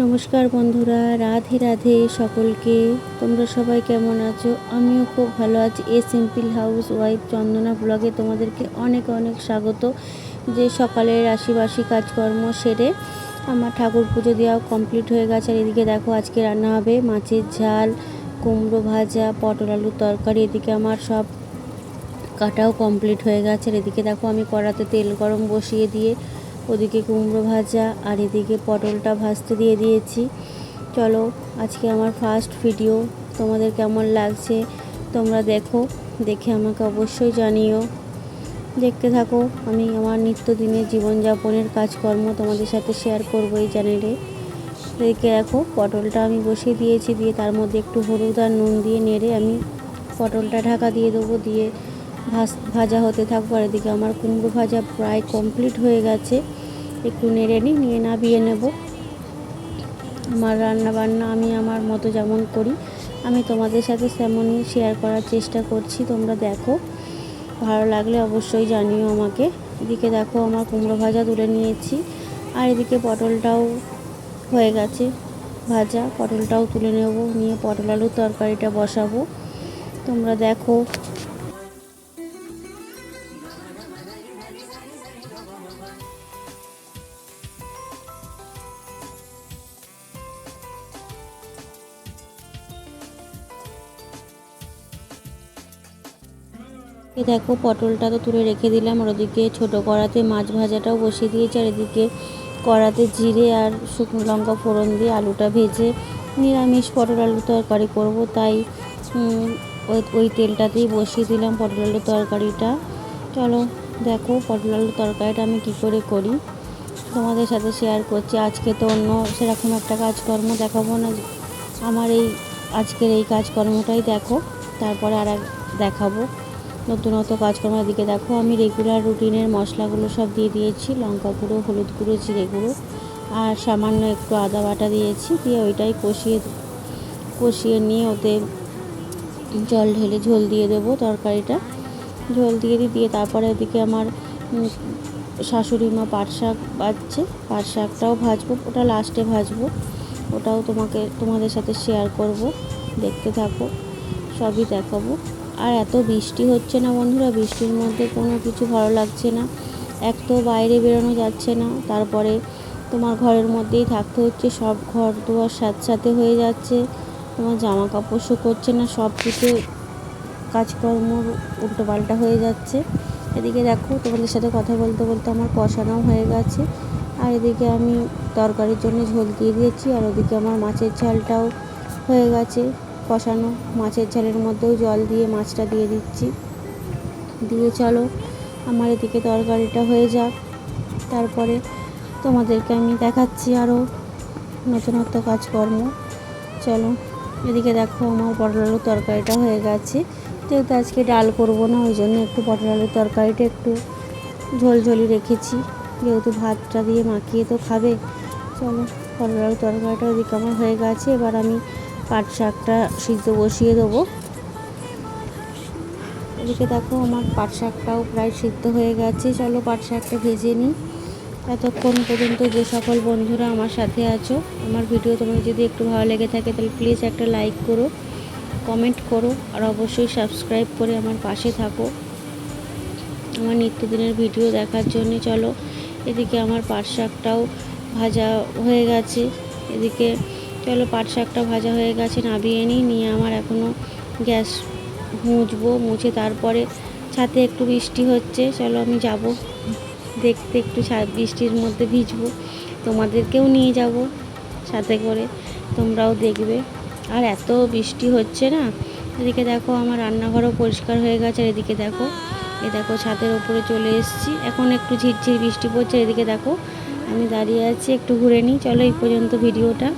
নমস্কার বন্ধুরা, রাধে রাধে সকলকে। তোমরা সবাই কেমন আছো? আমিও খুব ভালো আছি। A simple house wife Chandana ব্লগে তোমাদেরকে অনেক অনেক স্বাগত। যে সকালের আশিবাসি কাজকর্ম সেরে আমার ঠাকুর পুজো দেওয়াও কমপ্লিট হয়ে গেছে। আর এদিকে দেখো, আজকে রান্না হবে মাছের ঝাল, কুমড়ো ভাজা, পটল আলুর তরকারি। এদিকে আমার সব কাটাও কমপ্লিট হয়ে গেছে। আর এদিকে দেখো, আমি কড়াতে তেল গরম বসিয়ে দিয়ে ওদিকে কুমড়ো ভাজা আর এদিকে পটলটা ভাজতে দিয়ে দিয়েছি। চলো, আজকে আমার ফার্স্ট ভিডিও তোমাদের কেমন লাগছে তোমরা দেখো, দেখে আমাকে অবশ্যই জানিও। দেখতে থাকো, আমি আমার নিত্যদিনের জীবনযাপনের কাজকর্ম তোমাদের সাথে শেয়ার করব এই চ্যানেলে এদিকে দেখো, পটলটা আমি বসিয়ে দিয়েছি, দিয়ে তার মধ্যে একটু হলুদ আর নুন দিয়ে নেড়ে আমি পটলটা ঢাকা দিয়ে দেবো, দিয়ে ভাজ হতে থাকব আর এদিকে আমার কুমড়ো ভাজা প্রায় কমপ্লিট হয়ে গেছে। একটু নেড়ে নিই, নিয়ে নাবিয়ে নেব। আমার রান্না বান্না আমি আমার মতো যেমন করি। আমি তোমাদের সাথে তেমনই শেয়ার করার চেষ্টা করছি। তোমরা দেখো। ভালো লাগলে অবশ্যই জানিও আমাকে। এদিকে দেখো, আমার কুমড়ো ভাজা তুলে নিয়েছি। আর এদিকে পটলটাও হয়ে গেছে ভাজা। পটলটাও তুলে নেব। নিয়ে পটল আলুর তরকারিটা বসাবো। তোমরা দেখো এই দেখো, পটলটা তো তুলে রেখে দিলাম। আর ওদিকে ছোটো কড়াতে মাছ ভাজাটাও বসিয়ে দিয়েছি। আর এদিকে কড়াতে জিরে আর শুকনো লঙ্কা ফোড়ন দিয়ে আলুটা ভেজে নিরামিষ পটল আলু তরকারি করব। তাই ওই ওই তেলটাতেই বসিয়ে দিলাম পটল আলু তরকারিটা। চলো। দেখো পটল আলুর তরকারিটা আমি কি করে করি? তোমাদের সাথে শেয়ার করছি। আজকে তো অন্য সেরকম একটা কাজকর্ম দেখাবো না। আমার এই আজকের এই কাজকর্মটাই দেখো। তারপরে আর দেখাবো। নতুনত কাজকর্ম দিকে দেখো। আমি রেগুলার রুটিনের মশলাগুলো সব দিয়ে দিয়েছি। লঙ্কা গুঁড়ো, হলুদ গুঁড়ো, জিরে গুঁড়ো আর সামান্য একটু আদা বাটা দিয়েছি। দিয়ে ওইটাই কষিয়ে কষিয়ে নিয়ে ওতে জল ঢেলে ঝোল দিয়ে দেবো তরকারিটা। ঝোল দিয়ে দিই, দিয়ে তারপরে ওদিকে আমার শাশুড়ি মা পাট শাক বাজছে, পাট শাকটাও ভাজবো, ওটা লাস্টে ভাজবো। ওটাও তোমাকে, তোমাদের সাথে শেয়ার করব, দেখতে থাকো, সবই দেখাবো। আর এত বৃষ্টি হচ্ছে না বন্ধুরা, বৃষ্টির মধ্যে কোনো কিছু ভালো লাগছে না। এক তো বাইরে বেরোনো যাচ্ছে না, তারপরে তোমার ঘরের মধ্যেই থাকতে হচ্ছে, সব ঘর দুয়ার সাথে সাথে হয়ে যাচ্ছে, তোমার জামা কাপড় শুকোচ্ছে না সব কিছু কাজকর্ম, উল্টো পাল্টা হয়ে যাচ্ছে। এদিকে দেখো, তোমাদের সাথে কথা বলতে বলতে আমার কষানোও হয়ে গেছে। আর এদিকে আমি তরকারির জন্য ঝোল দিয়ে দিয়েছি, আর ওদিকে আমার মাছের ঝালটাও হয়ে গেছে। কষানো মাছের ঝালের মধ্যেও জল দিয়ে মাছটা দিয়ে দিচ্ছি। দিয়ে চলো, আমার এদিকে তরকারিটা হয়ে যাক। তারপরে তোমাদেরকে আমি দেখাচ্ছি আরও নতুনত্ব কাজকর্ম। চলো, এদিকে দেখো আমার পটল তরকারিটা হয়ে গেছে। যেহেতু আজকে ডাল করব না, ওই জন্য একটু পটল আলুর তরকারিটা একটু ঝোলঝোলি রেখেছি। যেহেতু ভাতটা দিয়ে মাখিয়ে তো খাবে, চলো পটল আলুর তরকারিটা ওদিকে আমার হয়ে গেছে, এবার আমি পাট শাকটা সিদ্ধ বসিয়ে দেবো। এদিকে দেখো আমার পাট শাকটাও প্রায় সিদ্ধ হয়ে গেছে, চলো পাট শাকটা ভেজে নিই। এতক্ষণ পর্যন্ত যে সকল বন্ধুরা আমার সাথে আছো, আমার ভিডিও তোমাদের যদি একটু ভালো লেগে থাকে, তাহলে প্লিজ একটা লাইক করো। কমেন্ট করো আর অবশ্যই সাবস্ক্রাইব করে আমার পাশে থাকো। আমার নিত্যদিনের ভিডিও দেখার জন্য চলো। এদিকে আমার পাট শাকটাও ভাজা হয়ে গেছে। এদিকে চলো পাট শাকটা ভাজা হয়ে গেছে নাবিয়ে নিই। নিয়ে আমার এখনও গ্যাস মুছবো, মুছে তারপরে ছাতে একটু বৃষ্টি হচ্ছে। চলো আমি যাব। দেখতে একটু বৃষ্টির মধ্যে ভিজবো। তোমাদেরকেও নিয়ে যাব সাথে করে। তোমরাও দেখবে। আর এত বৃষ্টি হচ্ছে না? এদিকে দেখো আমার রান্নাঘরও পরিষ্কার হয়ে গেছে, আর এদিকে দেখো, এ দেখো ছাদের ওপরে চলে এসেছি। এখন একটু ঝিরঝির বৃষ্টি পড়ছে, এদিকে দেখো, আমি দাঁড়িয়ে আছি, একটু ঘুরে নিই। চলো এই পর্যন্ত ভিডিওটা।